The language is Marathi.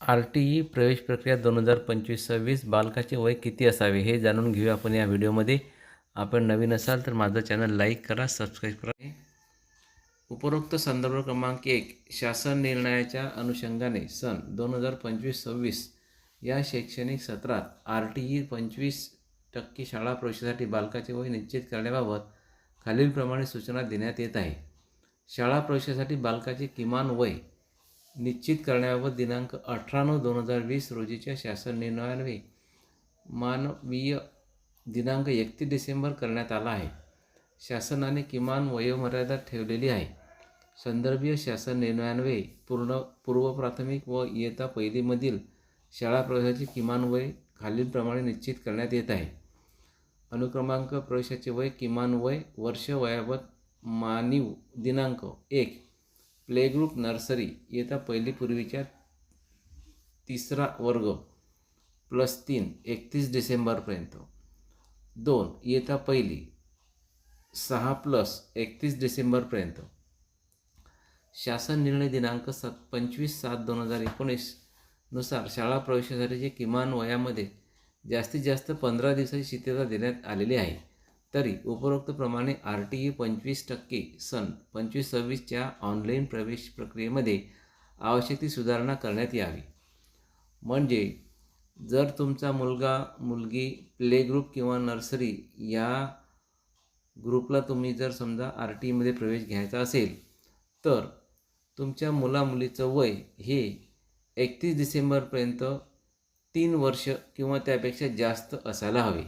आर टी ई प्रवेश प्रक्रिया दोन हजार पंचवीस सव्वीस बालकाचे वय किती असावे हे जाणून घेऊया आपण या व्हिडिओमध्ये. आपण नवीन असाल तर माझं चॅनल लाईक करा सबस्क्राईब करा. उपरोक्त संदर्भ क्रमांक एक शासन निर्णयाच्या अनुषंगाने सन दोन हजार पंचवीस सव्वीस या शैक्षणिक सत्रात आर टी ई पंचवीस टक्के शाळा प्रवेशासाठी बालकाचे वय निश्चित करण्याबाबत खालीलप्रमाणे सूचना देण्यात येत आहे. शाळा प्रवेशासाठी बालकाचे किमान वय निश्चित करण्याबाबत दिनांक अठरा नऊ दोन हजार वीस रोजीच्या शासन निर्णयान्वये मानवीय दिनांक एकतीस डिसेंबर करण्यात आला आहे. शासनाने किमान वयोमर्यादा ठेवलेली आहे. संदर्भीय शासन निर्णयान्वये पूर्ण पूर्व प्राथमिक व इयत्ता पहिलीमधील शाळा प्रवेशाचे किमान वय खालीलप्रमाणे निश्चित करण्यात येत आहे. अनुक्रमांक प्रवेशाचे वय किमान वय वर्ष वयावत मानिव दिनांक एक प्ले ग्रुप नर्सरी इयत्ता पहिली पूर्वीच्या तिसरा वर्ग प्लस तीन एकतीस डिसेंबरपर्यंत. दोन इयत्ता पहिली सहा प्लस एकतीस डिसेंबरपर्यंत. शासन निर्णय दिनांक सात पंचवीस सात दोन हजार एकोणीसनुसार शाळा प्रवेशासाठीचे किमान वयामध्ये जास्तीत जास्त पंधरा दिवसाची शिथिलता देण्यात आलेली आहे. तरी उपरोक्तप्रमाणे आर टी ई पंचवीस टक्के सन पंचवीस सव्वीसच्या ऑनलाईन प्रवेश प्रक्रियेमध्ये आवश्यक ती सुधारणा करण्यात यावी. म्हणजे जर तुमचा मुलगा मुलगी प्ले ग्रुप किंवा नर्सरी या ग्रुपला तुम्ही जर समजा आर टी ईमध्ये प्रवेश घ्यायचा असेल तर तुमच्या मुलामुलीचं वय हे एकतीस डिसेंबरपर्यंत तीन वर्ष किंवा त्यापेक्षा जास्त असायला हवे.